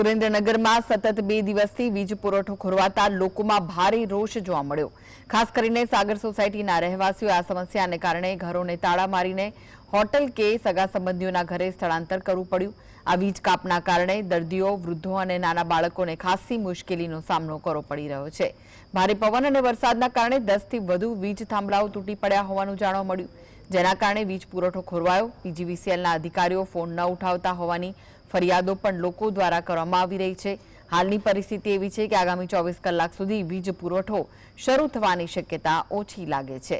સુરેન્દ્રનગરમાં સતત બે દિવસથી વીજ પુરવઠો ખોરવાતા લોકોમાં ભારે રોષ જોવા મળ્યો. ખાસ કરીને સાગર સોસાયટીના રહેવાસીઓ આ સમસ્યાને કારણે ઘરોને તાળા મારીને હોટલ કે સગા સંબંધીઓના ઘરે સ્થળાંતર કરવું પડ્યું. આ વીજ કાપના કારણે દર્દીઓ, વૃદ્ધો અને નાના બાળકોને ખાસી મુશ્કેલીનો સામનો કરવો પડી રહ્યો છે. ભારે પવન અને વરસાદના કારણે દસથી વધુ વીજ થાંભલાઓ તૂટી પડ્યા હોવાનું જાણવા મળ્યું. જેના કારણે વીજ પુરવઠો ખોરવાયો. પીજીવીસીએલના અધિકારીઓ ફોન ન ઉઠાવતા હોવાની ફરિયાદો પણ લોકો દ્વારા કરવામાં આવી રહી છે. હાલની પરિસ્થિતિ એવી છે કે આગામી ચોવીસ કલાક સુધી વીજ પુરવઠો શરૂ થવાની શક્યતા ઓછી લાગે છે.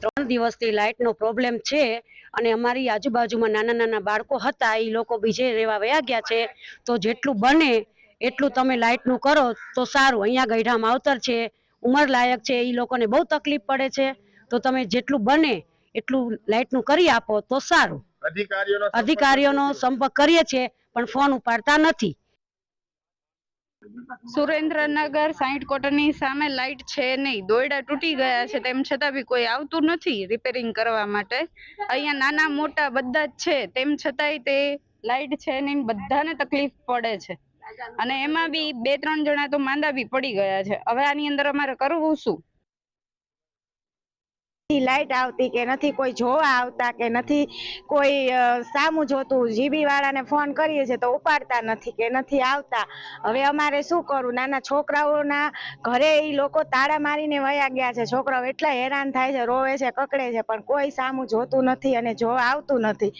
ત્રણ દિવસથી લાઇટનો પ્રોબ્લેમ છે અને અમારી આજુબાજુમાં નાના નાના બાળકો હતા એ લોકો બીજે રહેવા વયા ગયા છે. તો જેટલું બને એટલું તમે લાઇટનું કરો તો સારું. અહીંયા ગઈઢા માવતર છે ઉંમર લાયક છે એ લોકોને બહુ તકલીફ પડે છે. તો તમે જેટલું બને એટલું લાઇટનું કરી આપો તો સારું. અધિકારીઓનો સંપર્ક કરીએ છીએ. પણ ફોન ઉપાડતા નથી. સુરેન્દ્રનગર સાઈઠ કોટરની સામે લાઇટ છે નહીં. દોયડા તૂટી ગયા છે તેમ છતાં બી કોઈ આવતું નથી રિપેરિંગ કરવા માટે. અહીંયા નાના મોટા બધા જ છે તેમ છતાંય તે લાઇટ છે નહીં બધાને તકલીફ પડે છે. અને એમાં બી બે ત્રણ જણા તો માંદા બી પડી ગયા છે. હવે આની અંદર અમારે કરવું શું? નથી લાઇટ આવતી કે નથી કોઈ જોવા આવતા કે નથી કોઈ સામું જોતું. જીબી વાળાને ફોન કરીએ છે તો ઉપાડતા નથી કે નથી આવતા. હવે અમારે શું કરવું નાના છોકરાઓના ઘરે એ લોકો તાળા મારીને વયા ગયા છે. છોકરાઓ એટલા હેરાન થાય છે, રોવે છે, કકડે છે, પણ કોઈ સામું જોતું નથી અને જોવા આવતું નથી.